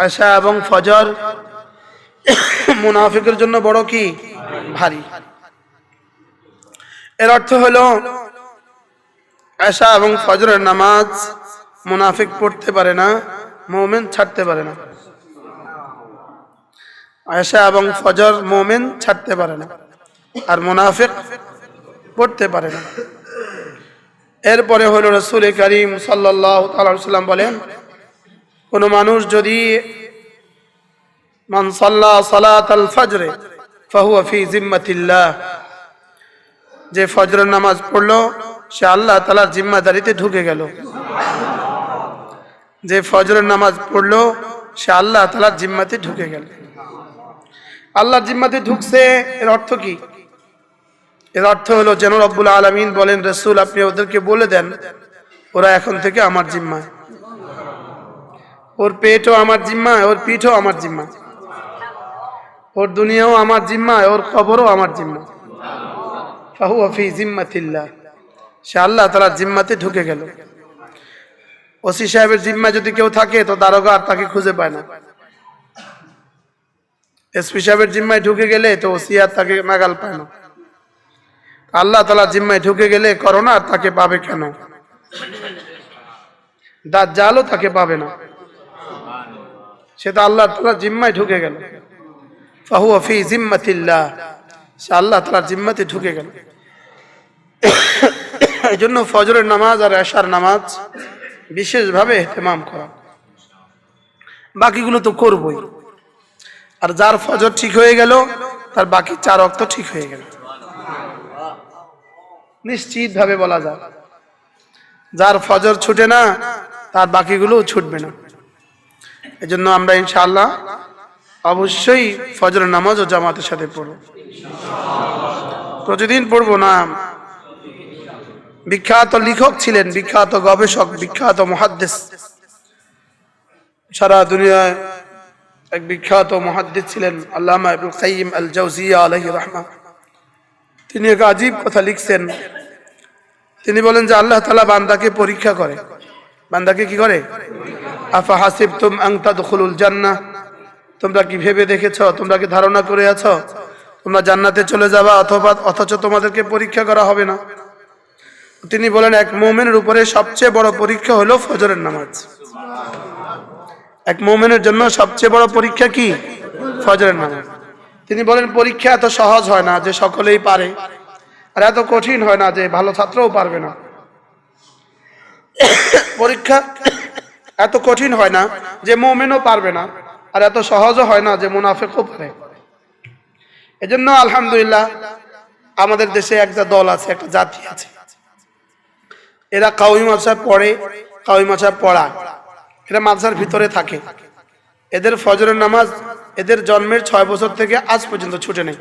আয়সা এবং ফজর মুনাফিকের জন্য বড় কি? ভারী। এর অর্থ হলো, আয়সা এবং ফজরের নামাজ মুনাফিক পড়তে পারে না, মোমেন ছাড়তে পারে না। আয়সা এবং ফজর মোমেন ছাড়তে পারে না, আর মুনাফিক পড়তে পারে না। এরপরে হলো রসুল করিম সাল্লাহ সাল্লাম বলেন কোনো মানুষ যদি ফজরে যে ফজরের নামাজ পড়ল, সে আল্লাহ তালার জিম্মাদারিতে ঢুকে গেল। যে ফজরের নামাজ পড়ল, সে আল্লাহ তালার জিম্মাতে ঢুকে গেল। আল্লাহর জিম্মাতে ঢুকছে, এর অর্থ কি? এর অর্থ হলো, যেন রব্বুল আলমিন বলেন, রসুল, আপনি ওদেরকে বলে দেন, ওরা এখন থেকে আমার জিম্মায়। ওর পেটও আমার জিম্মা ওর পিঠও আমার জিম্মা ওর দুনিয়াও আমার জিম্মা ওর কবরও আমার জিম্মা ফাহু ফি জিম্মাতিল্লাহ। সে আল্লাহ তারা জিম্মাতে ঢুকে গেল। ওসি সাহেবের জিম্মা যদি কেউ থাকে, তো দারোগা আর তাকে খুঁজে পায় না। এসপি সাহেবের জিম্মায় ঢুকে গেলে তো ওসি আর তাকে নাগাল পায় না। আল্লাহ তালা জিম্মায় ঢুকে গেলে করোনা আর তাকে পাবে কেন? দাঁত জালও তাকে পাবে না। সে তো আল্লাহ তালা জিম্মায় ঢুকে গেল। ফাহু ফি জিম্মাতিল্লাহ, সে আল্লাহ তালার জিম্মাতে ঢুকে গেল। এই জন্য ফজরের নামাজ আর এশার নামাজ বিশেষভাবে এহতেমাম করা। বাকিগুলো তো করবই। আর যার ফজর ঠিক হয়ে গেল, তার বাকি চার অক্ত ঠিক হয়ে গেল। নিশ্চিত ভাবে বলা যায়, যার ফজর ছুটে না, তার বাকিগুলো ছুটবে না। এই জন্য আমরা ইনশাআল্লাহ অবশ্যই ফজরের নামাজ ও জামাতের সাথে পড়ব। প্রতিদিন পড়ব না। বিখ্যাত লেখক ছিলেন, বিখ্যাত গবেষক, বিখ্যাত মহাদ্দেশ সারা দুনিয়ায় এক বিখ্যাত মহাদ্দেশ ছিলেন, আল্লামা ইবনুল কাইয়িম আল জাওজিয়া আলাইহি রাহমা। তিনি এক আজীব কথা লিখছেন। তিনি বলেন যে আল্লাহ তাআলা বান্দাকে পরীক্ষা করে। বান্দাকে কি করে? আফা হাসিবতুম আন তাদখুলুল জান্নাহ। তোমরা কি ভেবে দেখেছ? তোমরা কি ধারণা করে আছো? তোমরা জান্নাতে চলে যাবা অথবা অথচ তোমাদেরকে পরীক্ষা করা হবে না। তিনি বলেন, এক মোমেনের উপরে সবচেয়ে বড় পরীক্ষা হলো ফজরের নামাজ। এক মোমেনের জন্য সবচেয়ে বড় পরীক্ষা কি? ফজরের নামাজ। তিনি বলেন, পরীক্ষা এত সহজ হয় না যে সকলেই পারে। আর এত কঠিন হয় না যে ভালো ছাত্রও পারবে না। পরীক্ষা এত কঠিন হয় না যে মোমেনও পারবে না, আর এত সহজও হয় না যে মুনাফেকও পারে। এজন্য আলহামদুলিল্লাহ আমাদের দেশে একটা দল আছে, একটা জাতি আছে। এরা কাউই মাছায় পড়ে কাউই মাছায় পড়া এরা মাদ্রাসার ভিতরে থাকে। এদের ফজরের নামাজ এদের জন্মের ছয় বছর থেকে আজ পর্যন্ত ছুটে নেই।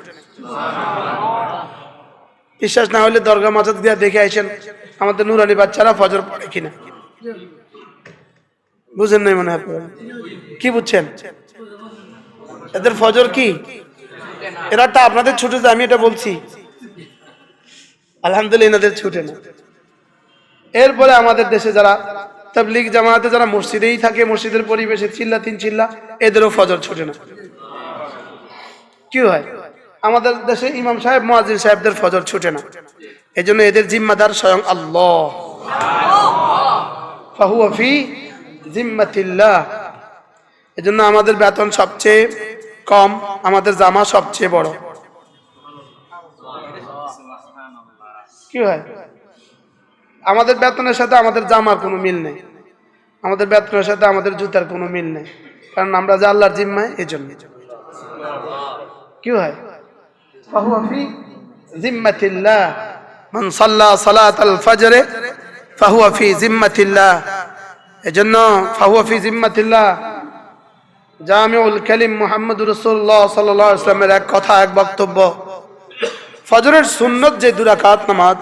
বিশ্বাস না হলে দরগা মাজাদ দিয়ে দেখে আসেন আমাদের নুরানি বাচ্চারা ফজর পড়ে কিনা? বুঝেন নাই মনে হয় কি বুঝছেন? এদের ফজর কি? এরা তো আপনাদের ছুটে আমি এটা বলছি। আলহামদুলিল্লাহ, এনাদের ছুটে না। এরপরে আমাদের দেশে যারা তাবলিগ জামাতে যারা মসজিদেই থাকে, মসজিদের পরিবেশে চিল্লা তিন চিল্লা, এদেরও ফজর ছুটে না। কি হয়? আমাদের দেশে ইমাম সাহেব, মুয়াজ্জিন সাহেবদের ফজর ছুটে না। এজন্য এদের জিম্মাদার স্বয়ং আল্লাহ। ফাহুয়াফি জিম্মাতিল্লাহ। এজন্য আমাদের বেতন সবচেয়ে কম, আমাদের জামা সবচেয়ে বড়। কি হয়? আমাদের বেতনের সাথে আমাদের জামার কোনো মিল নেই। আমাদের বেতনের সাথে আমাদের জুতার কোনো মিল নেই। কারণ আমরা যে আল্লাহর জিম্মায় এই জন্য কি হয়? জিম্মাতিল্লাহ। মান সাল্লা সালাত আল ফাজরে ফাহুয়া ফি জিম্মাতিল্লাহ। এজন্য ফাহুয়া ফি জিম্মাতিল্লাহ জামিউল কলিম মোহাম্মদ রসুল্লাহ সাল্লাহ ইসলামের এক কথা, এক বক্তব্য। ফজরের সুন্নত যে দুরাকাত নামাজ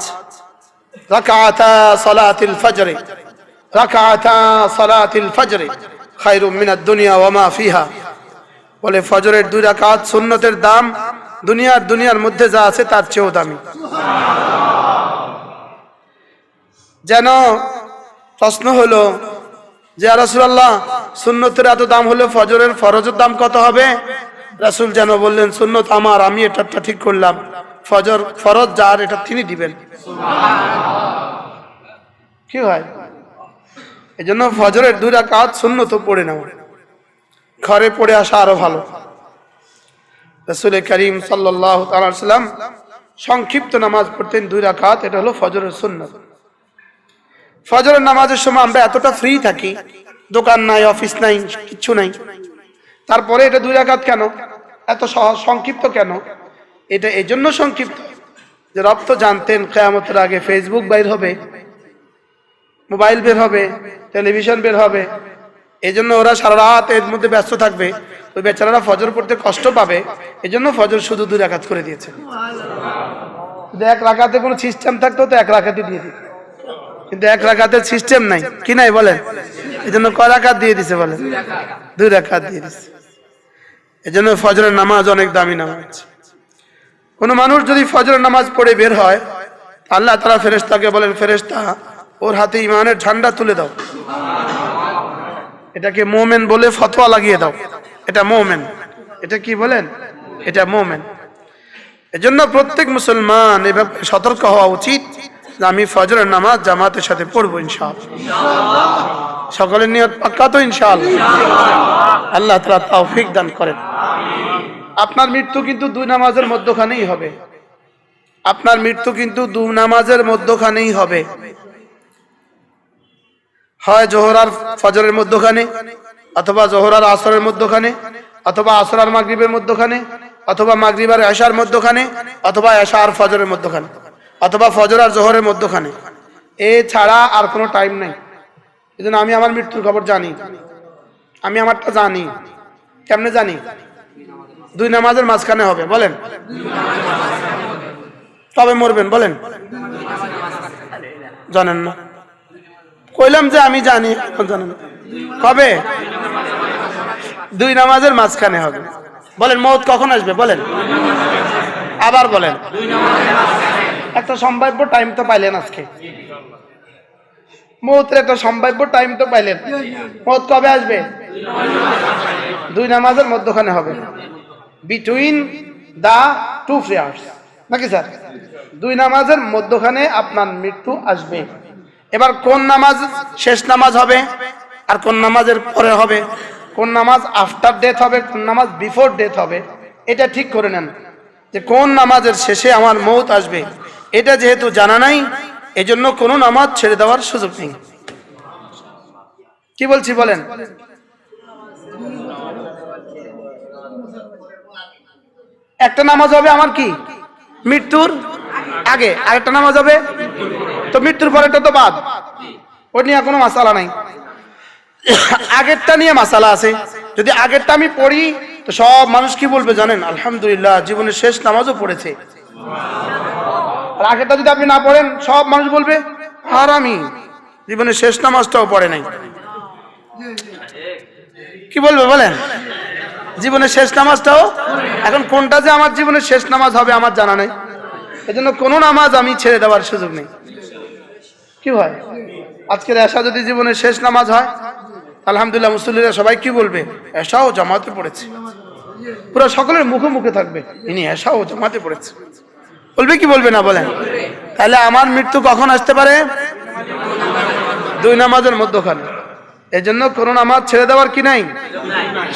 রাকাতা সালাতিল ফজরে রাকাতা সালাতিল ফজরে খায়রু মিনাদ দুনিয়া ওয়া মা ফিহা। বলে ফজরের দুই রাকাত সুন্নতের দাম দুনিয়ার দুনিয়ার মধ্যে যা আছে তার চেয়েও দামি। যেন প্রশ্ন হলো যে রাসুলাল্লাহ সুন্নতের এত দাম হলে ফজরের ফরজের দাম কত হবে? রাসুল যেন বললেন সুন্নত আমার আমি এটা ঠিক করলাম। ফজর ফরজ যার এটা তিনি দিবেন। কি হয়? এই জন্য ফজরের দুই রাকাত সুন্নত পড়ে নেওয়া ঘরে পড়ে আসা আরও ভালো। রসুল করিম সাল্লাহ সাল্লাম সংক্ষিপ্ত নামাজ পড়তেন দুই রাকাত এটা হলো ফজরের সুন্নত। ফজরের নামাজের সময় আমরা এতটা ফ্রি থাকি, দোকান নাই অফিস নাই কিচ্ছু নাই। তারপরে এটা দুই রাকাত কেন? এত সহজ সংক্ষিপ্ত কেন? এটা এই জন্য সংক্ষিপ্ত যে রব তো জানতেন কেয়ামতের আগে ফেসবুক বাইর হবে, মোবাইল বের হবে টেলিভিশন বের হবে। এই জন্য ওরা সারা রাত এর মধ্যে ব্যস্ত থাকবে। ওই বেচারারা ফজর পড়তে কষ্ট পাবে। এই জন্য ফজর শুধু দুই রাকাত করে দিয়েছে এক রাখাতে কোনো সিস্টেম থাকতো, তো এক রাকাতে দিয়ে দিত। কিন্তু এক রাকাতের সিস্টেম নাই। কি নাই বলেন? এই জন্য কয় রাকাত দিয়ে দিছে বলেন? দুই রাকাত দিয়ে দিছে। এই জন্য ফজরের নামাজ অনেক দামি নামাজ। কোনো মানুষ যদি ফজরের নামাজ পড়ে বের হয়, আল্লাহ তারা ফেরেস্তাকে বলেন ফেরেস্তা ওর হাতে ইমানের ঝান্ডা তুলে দাও। এটাকে মোমেন বলে ফতোয়া লাগিয়ে দাও। এটা মোমেন। এটা কি বলেন? এটা মোমেন। এজন্য প্রত্যেক মুসলমান এভাবে সতর্ক হওয়া উচিত। আমি ফজরের নামাজ জামাতের সাথে পড়ব ইনশাল সকলের নিয়ত পাক্কা তো ইনশাল আল্লাহ তালা তৌফিক দান করেন। আপনার মৃত্যু কিন্তু দুই নামাজের মধ্যখানেই হবে। আপনার মৃত্যু কিন্তু দু নামাজের মধ্যখানেই হবে। হয় জোহরার ফজরের মধ্যখানে, অথবা জোহরার আসরের মধ্যখানে, অথবা আসরার মাগরিবের মধ্যখানে, অথবা মাগরিবার এশার মধ্যখানে, অথবা এশা আর ফজরের মধ্যখানে। অথবা ফজর আর জোহরের মধ্যখানে। এ ছাড়া আর কোনো টাইম নেই। এই আমি আমার মৃত্যুর খবর জানি। আমি আমারটা জানি। কেমনে জানি? দুই নামাজের মাঝখানে হবে, বলেন। কবে মরবেন, বলেন। জানেন না। কইলাম যে আমি জানি জানেন। কবে দুই নামাজের মাঝখানে হবে। বলেন, মৌত কখন আসবে, বলেন। আবার বলেন। একটা সম্ভাব্য টাইম তো পাইলেন আজকে। মৌতের একটা সম্ভাব্য টাইম তো পাইলেন। মত কবে আসবে? দুই নামাজের মধ্যখানে হবে। বিটুইন দা টু প্রেয়ার্স নাকি স্যার? দুই নামাজের মধ্যখানে আপনার মৃত্যু আসবে। এবার কোন নামাজ শেষ নামাজ হবে? আর কোন নামাজের পরে হবে? কোন নামাজ আফটার ডেথ হবে? কোন নামাজ বিফোর ডেথ হবে? এটা ঠিক করে নেন যে কোন নামাজের শেষে আমার মৌত আসবে? এটা যেহেতু জানা নাই, এজন্য কোনো নামাজ ছেড়ে দেওয়ার সুযোগ নেই। কি বলছি বলেন? একটা নামাজ হবে আমার কি? মৃত্যুর আগে। আরেকটা নামাজ হবে? তো মৃত্যুর পরেরটা তো বাদ। ওই নিয়ে কোনো মাসালা নাই। আগেরটা নিয়ে মাসালা আছে। যদি আগেরটা আমি পড়ি, তো সব মানুষ কি বলবে জানেন? আলহামদুলিল্লাহ, জীবনের শেষ নামাজও পড়েছে। আর আগেরটা যদি আপনি না পড়েন, সব মানুষ বলবে আর আমি জীবনের শেষ নামাজটাও পড়ে নাই। কি বলবে বলেন? জীবনের শেষ নামাজটাও? এখন কোনটা যে আমার জীবনের শেষ নামাজ হবে আমার জানা নেই। এজন্য কোনো নামাজ আমি ছেড়ে দেওয়ার সুযোগ নেই। কি হয় আজকের এশা যদি জীবনের শেষ নামাজ হয়, আলহামদুলিল্লাহ মুসল্লিরা সবাই কি বলবে? এশাও জামাতে পড়েছে। পুরো সকলের মুখে মুখে থাকবে। ইনি এশাও জামাতে পড়েছে। বলবে কি বলবে না বলেন? তাহলে আমার মৃত্যু কখন আসতে পারে? দুই নামাজের মধ্যখানে। এই জন্য কোনো নামাজ ছেড়ে দেওয়ার কি নাই?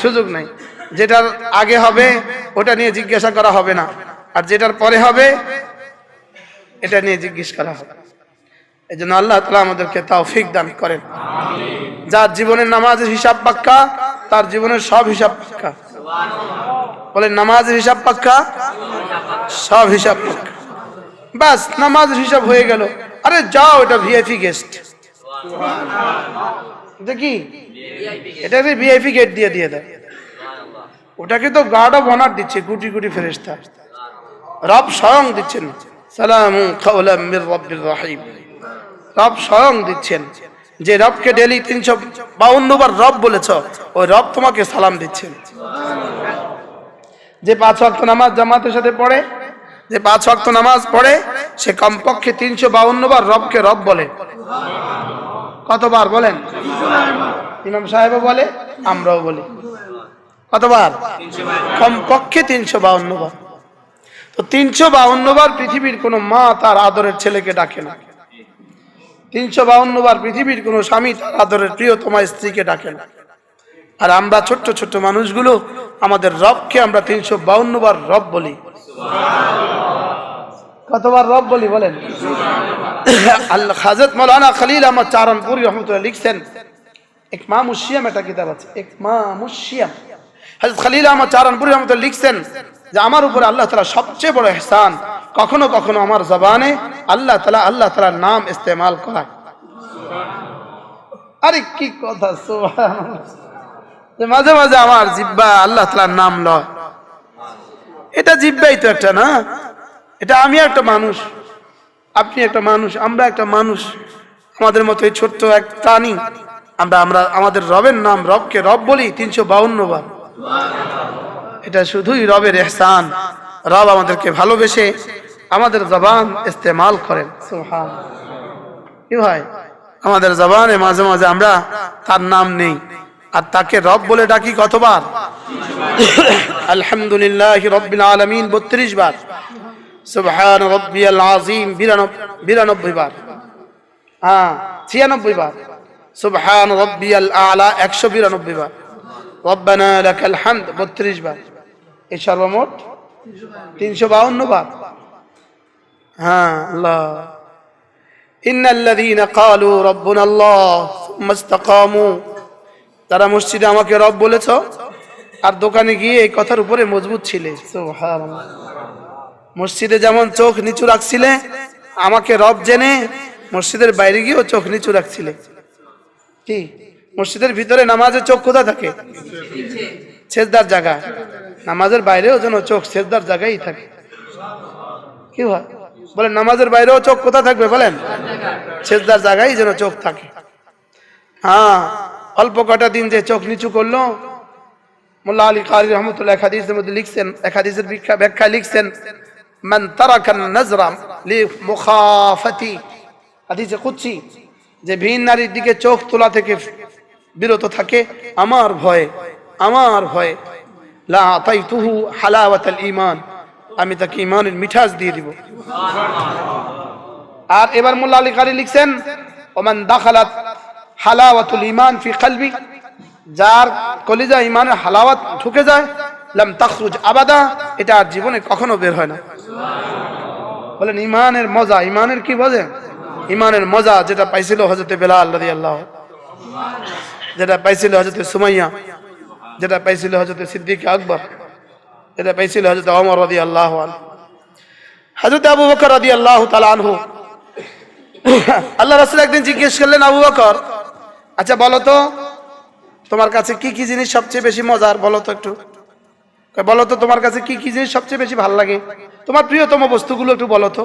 সুযোগ নাই। যেটার আগে হবে, ওটা নিয়ে জিজ্ঞাসা করা হবে না। আর যেটার পরে হবে, এটা নিয়ে জিজ্ঞেস করা হবে। এই জন্য আল্লাহ তালা আমাদেরকে তৌফিক দান করেন। যার জীবনের নামাজের হিসাব পাক্কা, তার জীবনের সব হিসাব পাক্কা। বলেন, নামাজের হিসাব পাক্কা? সব হিসাব পাক্কা। বাস নামাজের হিসাব হয়ে গেল। আরে, যাও, এটা ভিআইপি গেস্ট দেখি এটাকে ভিআইপি গেট দিয়ে দিয়ে দেয়। ওটাকে তো গার্ড অফ অনার দিচ্ছে, গুটি গুটি ফেরেস্তা রব স্বয়ং দিচ্ছেন। সালাম রব স্বয়ং দিচ্ছেন। যে রবকে ডেলি তিনশো বাউন্ন বার রব বলেছ, ওই রব তোমাকে সালাম দিচ্ছেন যে পাঁচ ওয়াক্ত নামাজ জামাতের সাথে পড়ে, যে পাঁচ ওয়াক্ত নামাজ পড়ে, সে কমপক্ষে তিনশো বাউন্ন বার রবকে রব বলে। কতবার বলেন? ইমাম সাহেবও বলে, আমরাও বলি। কতবার? কমপক্ষে তিনশো বাউন্ন বার তো তিনশো বাউন্ন বার পৃথিবীর কোনো মা তার আদরের ছেলেকে ডাকে না। তিনশো বাউন্ন বার পৃথিবীর কোনো স্বামী তার আদরের প্রিয়তমা স্ত্রীকে ডাকে না। আর আমরা ছোট্ট ছোট্ট মানুষগুলো, আমাদের রবকে আমরা তিনশো বাউন্ন বার রব বলি। কতবার রব বলি বলেন? আল্লাহ হাজরত মৌলানা খালিল আহমদ চারণপুরি রহমতুল্লাহ লিখছেন এক মা মুশিয়াম একটা কিতাব আছে এক মা মুশিয়াম হজরত খালিল আহমদ চারণপুরি রহমতুল্লাহ লিখছেন যে, আমার উপরে আল্লাহ তালা সবচেয়ে বড় এহসান কখনো কখনো আমার জবানে আল্লাহ তালা আল্লাহ তালার নাম ইস্তেমাল করায়। আরে কি কথা মাঝে মাঝে আমার জিব্বা আল্লাহ তালার নাম লয়। এটা জিব্বাই তো একটা না? এটা আমি একটা মানুষ, আপনি একটা মানুষ, আমরা একটা মানুষ। আমাদের মতো এই ছোট্ট এক প্রাণী, আমরা আমরা, আমাদের রবের নাম রবকে রব বলি, তিনশো বাউন্ন বার। এটা শুধুই রবের এহসান। রব আমাদেরকে ভালোবেসে আমাদের জবান ইস্তেমাল করেন। কি ভাই? আমাদের জবানে মাঝে মাঝে আমরা তার নাম নেই। আর তাকে রব বলে ডাকি কতবার? আলহামদুলিল্লাহ রব্বিল আলামিন বত্রিশ বার। সুবহান রব্বিয়াল আজিম বিরানব্বই বার। হ্যাঁ ছিয়ানব্বই বার। সুবহান রব্বিয়াল আলা একশো বিরানব্বই বার। রব্বানা লাকাল হামদ বত্রিশ বার। এই সর্বমোট তিনশো বাউন্ন বার। হ্যাঁ। আল্লাহ। ইন্নাল্লাযীনা ক্বালু রাব্বুনা আল্লাহ সুম্মা ইসতাকামু। তারা মসজিদে আমাকে রব বলেছ আর দোকানে গিয়ে এই কথার উপরে মজবুত ছিলে। মসজিদে যেমন চোখ নিচু রাখছিলে আমাকে রব জেনে মসজিদের বাইরে গিয়েও চোখ নিচু রাখছিলে। কি? মসজিদের ভিতরে নামাজের চোখ কোথায় থাকে? ছেজদার জায়গা। নামাজের বাইরেও যেন চোখ ছেজদার জায়গায় থাকে। কি হয় বলেন, নামাজের বাইরেও চোখ কোথায় থাকবে বলেন? ছেজদার জায়গায় যেন চোখ থাকে। হ্যাঁ অল্প কটা দিন যে চোখ নিচু করল, মোল্লা আলী কারি রহমতুল্লাহ এক হাদিসের মধ্যে লিখছেন, এক হাদিসের ব্যাখ্যা লিখছেন, মান তারাকান নজরা লি মুখাফাতি। হাদিসে কুচ্ছি যে ভিন নারীর দিকে চোখ তোলা থেকে বিরত থাকে, আমার ভয়ে আমার ভয়ে লা আতাইতুহু হালাওয়াতাল ঈমান। আমি তাকে ইমানের মিঠাস দিয়ে দিব। আর এবার মোল্লা আলী কারি লিখছেন, ওমান দাখালাত হালাওয়াতুল ঈমান ফি কলবি যার কলিজা ইমানের হালাওয়াত ঢুকে যায়, লাম তাখরুজ আবাদা এটা আর জীবনে কখনো বের হয় না। বলেন ইমানের মজা ইমানের কি বোঝে? ইমানের মজা যেটা পাইছিল হজরতে বেলাল রাদিয়াল্লাহু যেটা পাইছিল হজরতে সুমাইয়া, যেটা পাইছিল হজরতে সিদ্দিক আকবর যেটা পাইছিল হজরত ওমর রাদিয়াল্লাহু আনহু। হজরত আবু বকর রাদিয়াল্লাহু তাআলা আনহু। আল্লাহ রাসূল একদিন জিজ্ঞেস করলেন, আবু বকর আচ্ছা বলো তো, তোমার কাছে কি কি জিনিস সবচেয়ে বেশি মজার? বলো তো একটু। বলো তো, তোমার কাছে কি কি জিনিস সবচেয়ে বেশি ভালো লাগে? তোমার প্রিয়তম বস্তুগুলো একটু বলো তো।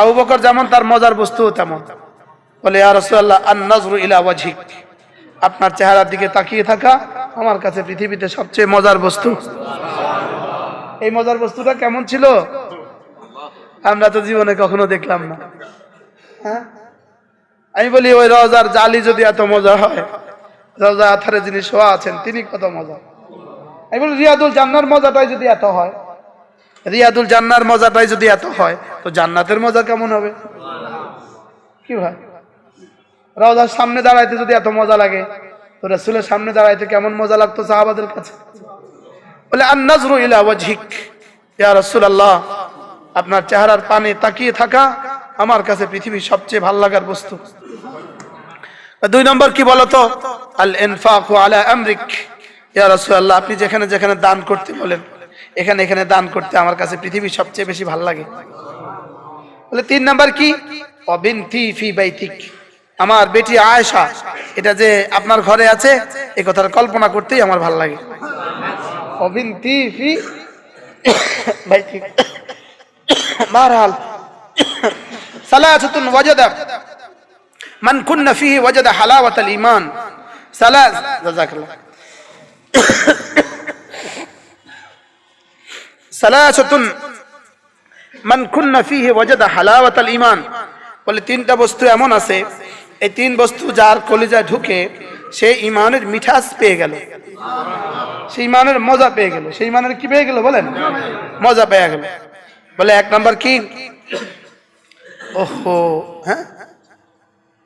আবু বকর যেমন তার মজার বস্তুও তেমন। বলে আর রসুল্লাহ আন নজরু ইলা ওয়াজহিক। আপনার চেহারার দিকে তাকিয়ে থাকা আমার কাছে পৃথিবীতে সবচেয়ে মজার বস্তু। এই মজার বস্তুটা কেমন ছিল? আমরা তো জীবনে কখনো দেখলাম না। হ্যাঁ? আমি বলি, ওই রজার জালি যদি এত মজা হয় রজা আথারে যিনি শোয়া আছেন, তিনি কত মজা। আমি বলি, রিয়াদুল জান্নার মজাটাই যদি এত হয়, রিয়াদুল জান্নার মজাটাই যদি এত হয়, তো জান্নাতের মজা কেমন হবে? কি ভাই রওজার সামনে দাঁড়াইতে যদি এত মজা লাগে, তো রসুলের সামনে দাঁড়াইতে কেমন মজা লাগতো সাহাবাদের কাছে? বলে আর নজরু ইলা ওয়াজহিক। ইয়া রাসূলুল্লাহ, আপনার চেহারার পানে তাকিয়ে থাকা আমার কাছে পৃথিবীর সবচেয়ে ভালো লাগার বস্তু। দুই নম্বর কি বলতো? আল ইনফাক আলা আমরিক। ইয়া রাসূলুল্লাহ, আপনি যেখানে যেখানে দান করতে বলেন, এখানে এখানে দান করতে আমার কাছে পৃথিবীর সবচেয়ে বেশি ভালো লাগে। বলে, তিন নম্বর কি? অবিনতি ফি বাইতিক। আমার বেটি আয়েশা, এটা যে আপনার ঘরে আছে এই কথার কল্পনা করতেই আমার ভালো লাগে। অবিনতি ফি বাইতিক بهرحال ثلاثة وجد من كن فيه وجد حلاوة الإيمان ثلاث جزاك الله ثلاثة من كن فيه وجد حلاوة الإيمان বলে তিনটা বস্তু এমন আছে এই তিন বস্তু যার কলিজায় ঢুকে সে ইমানের মিঠাস পেয়ে গেল সে মানের মজা পেয়ে গেল। সেই ইমানের কি পেয়ে গেল বলেন? মজা পেয়ে গেল। বলে এক নাম্বার কি? ওহো হ্যাঁ?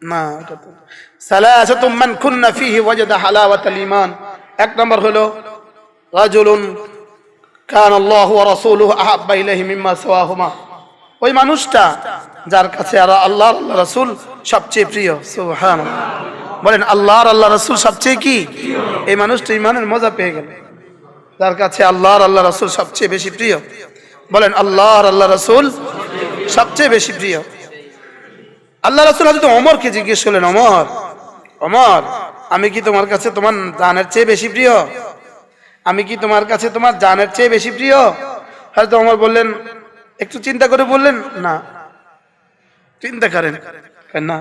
না মান ফিহি ওয়াজাদা হালাওয়াতাল ঈমান। এক নাম্বার হলো, রাজুলুন কান আল্লাহু ওয়া রাসূলুহু আহাব্বা ইলাইহি মিম্মা সাওয়াহুমা। ওই মানুষটা যার কাছে আর আল্লাহ আল্লাহ রাসূল সবচেয়ে প্রিয়। সুবহানাল্লাহ। বলেন, আল্লাহ আর আল্লাহ রসুল সবচেয়ে কি? এই মানুষটা ইমানের মজা পেয়ে গেল। যার কাছে আল্লাহ আর আল্লাহ রসুল সবচেয়ে বেশি প্রিয়। বলেন, আল্লাহ আর আল্লাহ রসুল সবচেয়ে বেশি প্রিয়। আল্লাহ রাসুল হয়তো অমরকে জিজ্ঞেস করলেন অমর অমর আমি কি তোমার কাছে তোমার জানের চেয়ে বেশি প্রিয়? আমি কি তোমার কাছে তোমার জানের চেয়ে বেশি প্রিয়? হয়তো অমর বললেন, একটু চিন্তা করে বললেন, না। চিন্তা করেন না।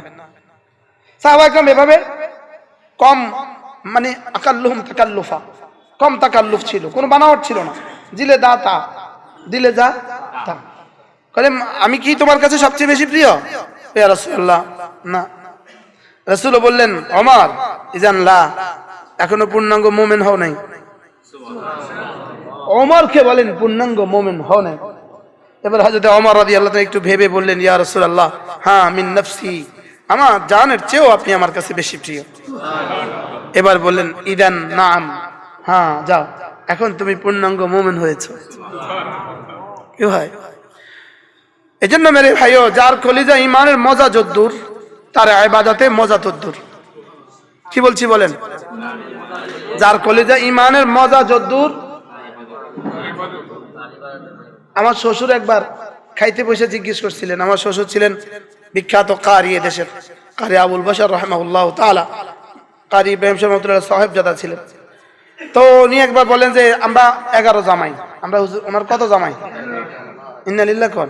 সাহবাইকরাম এভাবে কম মানে আকাল্লুহুম তাকাল্লুফা। কম তাকাল্লুফ ছিল কোনো বানাওয়াট ছিল না। দিলে দা তা। দিলে যা তা। বলে আমি কি তোমার কাছে সবচেয়ে বেশি প্রিয়? ইয়া রাসূলুল্লাহ না। রাসূল বললেন ওমর ইজান লা এখনও পূর্ণাঙ্গ মুমিন হও নাই। ওমরকে বলেন পূর্ণাঙ্গ মুমিন হও নাই। এবার হযরত ওমর রাদিয়াল্লাহু তাআলা একটু ভেবে বললেন ইয়া রাসূলুল্লাহ হ্যাঁ মিন নফসি। আমার জানের চেয়েও আপনি আমার কাছে বেশি প্রিয়। এবার বললেন, ইদান, নাম। হ্যাঁ যাও। এখন তুমি পূর্ণাঙ্গ মুমিন হয়েছো। কি হয় এই জন্য মেরে ভাইও, যার কলিজা ইমানের মজা যদ্দুর, তার আবাদাতে মজা তদ্দুর। কি বলছি বলেন? যার কলিজা ইমানের মজা যদ্দুর, আমার শ্বশুর একবার খাইতে বসে জিজ্ঞেস করছিলেন, আমার শ্বশুর ছিলেন বিখ্যাত কারি দেশের, কারি আবুল বসর রহমাউল্লাহ তালা কারি ইব্রাহিম সাহেব সাহেব জাদা ছিলেন। তো উনি একবার বলেন যে, আমরা এগারো জামাই, আমরা ওনার কত জামাই? ইন্নালিল্লাহ কন।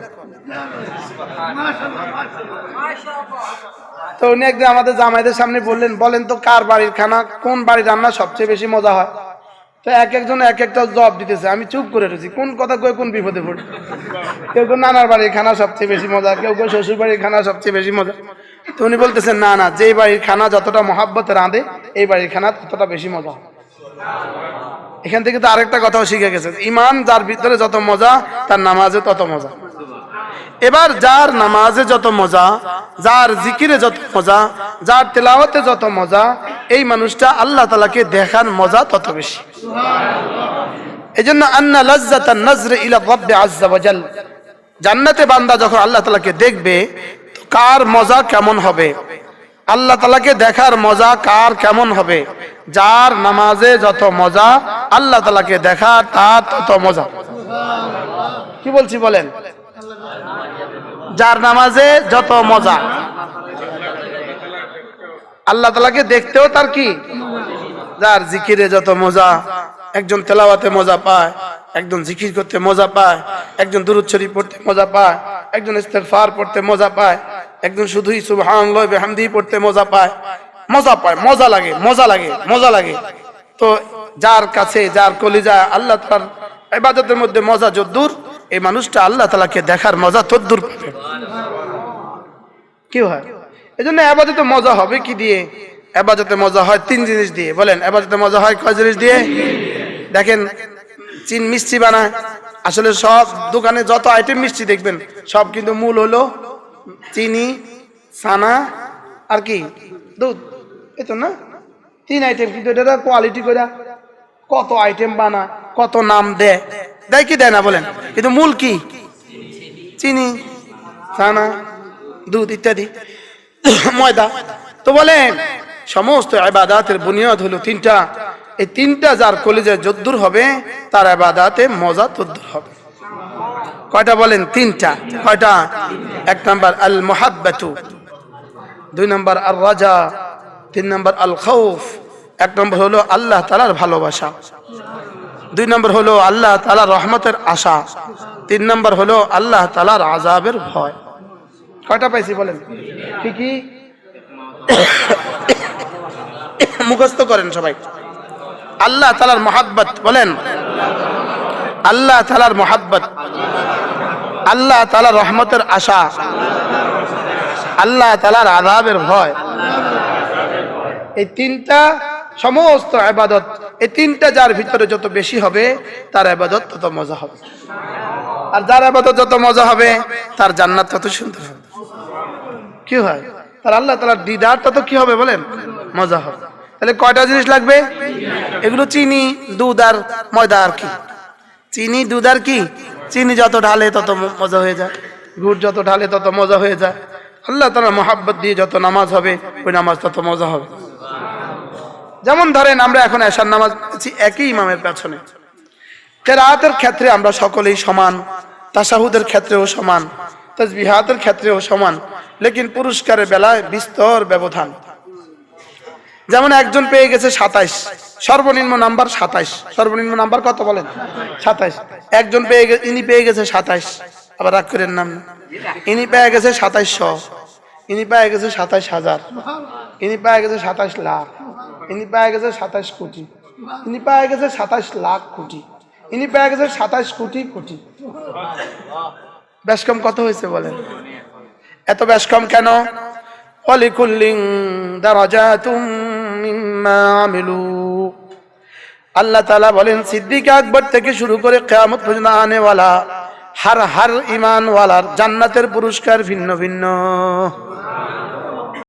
তো উনি একদিন আমাদের জামাইদের সামনে বললেন, বলেন তো কার বাড়ির খানা, কোন বাড়ির রান্না সবচেয়ে বেশি মজা হয়? তো এক একজন এক একটা জব দিতেছে, আমি চুপ করে রয়েছি। কোন কথা কয়ে, কোন বিপদে পড়ি? কেউ কেউ নানার বাড়ির খানা সবচেয়ে বেশি মজা। কেউ কেউ শ্বশুর বাড়ির খানা সবচেয়ে বেশি মজা। তো উনি বলতেছেন না না, যেই বাড়ির খানা যতটা মহাব্বতে রাঁধে, এই বাড়ির খানা ততটা বেশি মজা। এখান থেকে তো আরেকটা কথাও শিখে গেছে। ইমান যার ভিতরে যত মজা, তার নামাজে তত মজা। এবার যার নামাজে যত মজা, যার জিকিরে যত মজা, যার তেলাওয়াতে যত মজা, এই মানুষটা আল্লাহ তালাকে দেখার মজা তত বেশি। এই জন্য আন্না লজ্জাতা নজরে ইলা রব্বে ওয়াজাল জান্নাতে বান্দা যখন আল্লাহ তালাকে দেখবে কার মজা কেমন হবে? আল্লাহ তালাকে দেখার মজা কার কেমন হবে? যার নামাজে যত মজা, আল্লাহ তালাকে দেখা তার তত মজা। কি বলছি বলেন? যার নামাজে যত মজা। আল্লাহ তালাকে দেখতেও তার কি? যার জিকিরে যত মজা, একজন তেলাওয়াতে মজা পায়, একজন জিকির করতে মজা পায়, একজন দুরুচ্ছরি পড়তে মজা পায়, একজন ইস্তেগফার পড়তে মজা পায়, একজন শুধুই সুবহানাল্লাহ বিহামদি পড়তে মজা পায় মজা পায়, মজা লাগে মজা লাগে মজা লাগে। তো যার কাছে, যার কলিজা আল্লাহ তার ইবাদতের মধ্যে মজা যদ্দূর এই মানুষটা আল্লাহ তালাকে দেখার মজা তদ্দূর পাবে কি হয়? এই জন্য আবাদতে মজা হবে কি দিয়ে? আবাদতে মজা হয় তিন জিনিস দিয়ে। বলেন, আবাদতে মজা হয় কয় জিনিস দিয়ে? দেখেন, চিন মিষ্টি বানায়। আসলে সব দোকানে যত আইটেম মিষ্টি দেখবেন, সব কিন্তু মূল হলো চিনি, ছানা, আর কি? দুধ। এই তো না? তিন আইটেম কিন্তু এটা কোয়ালিটি করে কত আইটেম বানায়, কত নাম দেয়। দেয় কি দেয় না বলেন? কিন্তু মূল কি? চিনি, ছানা, দুধ ইত্যাদি, ময়দা। তো বলেন, সমস্ত আবাদাতের বুনিয়াদ হলো তিনটা। এই তিনটা যার কলেজে যদ্দুর হবে, তার আবাদাতে মজা তদ্দুর হবে। কয়টা বলেন? তিনটা। কয়টা? এক নাম্বার আল মোহাব্বাতু দুই নাম্বার আল রাজা তিন নাম্বার আল খৌফ এক নম্বর হলো আল্লাহ তালার ভালোবাসা। দুই নম্বর হলো আল্লাহ তালার রহমতের আশা। তিন নম্বর হলো আল্লাহ তালার আজাবের ভয়। কয়টা পাইছি বলেন? কি মুখস্থ করেন সবাই। আল্লাহ তালার মহাব্বত বলেন। আল্লাহ তালার মহাব্বত। আল্লাহ তালার রহমতের আশা। আল্লাহ তালার আজাবের ভয়। এই তিনটা সমস্ত আবাদত, এই তিনটা যার ভিতরে যত বেশি হবে, তার আবাদত তত মজা হবে। আর যার আবাদত যত মজা হবে, তার জান্নাত তত সুন্দর হবে। কি হয়? তার আল্লাহ তালার দিদার তত কি হবে বলেন? মজা হবে। তাহলে কয়টা জিনিস লাগবে? এগুলো চিনি, দুধ আর ময়দা আর কি? চিনি, দুধ আর কি? চিনি যত ঢালে তত মজা হয়ে যায়। গুড় যত ঢালে তত মজা হয়ে যায়। আল্লাহ তালা মোহাব্বত দিয়ে যত নামাজ হবে, ওই নামাজ তত মজা হবে। যেমন ধরেন আমরা এখন এশার নামাজ পড়ছি একই ইমামের পেছনে। কেরাতের ক্ষেত্রে আমরা সকলেই সমান, তাসাহুদের ক্ষেত্রেও সমান তসবিহাতের ক্ষেত্রেও সমান, লেকিন পুরস্কারের বেলায় বিস্তর ব্যবধান। যেমন একজন পেয়ে গেছে সাতাইশ, সর্বনিম্ন নাম্বার সাতাইশ। সর্বনিম্ন নাম্বার কত বলেন? সাতাইশ। একজন পেয়ে গেছে ইনি পেয়ে গেছে সাতাইশ। আবার রাগ করেন নাম ইনি পেয়ে গেছে সাতাইশশো। ইনি পেয়ে গেছে সাতাইশ হাজার। ইনি পেয়ে গেছে সাতাইশ লাখ। ইনি পেয়ে গেছে সাতাশ কোটি। ইনি পেয়ে গেছে সাতাইশ লাখ কোটি। ইনি পেয়ে গেছে সাতাইশ কোটি কোটি। বেশ কম কত হয়েছে বলেন? এত বেশ কম কেন? অলিকুল্লিং দারাজাতুম মিম্মা আমিলু। আল্লাহ তাআলা বলেন, সিদ্দিক আকবর থেকে শুরু করে কিয়ামত পর্যন্ত আনেওয়ালা, হার হার ইমানওয়ালার জান্নাতের পুরস্কার ভিন্ন ভিন্ন।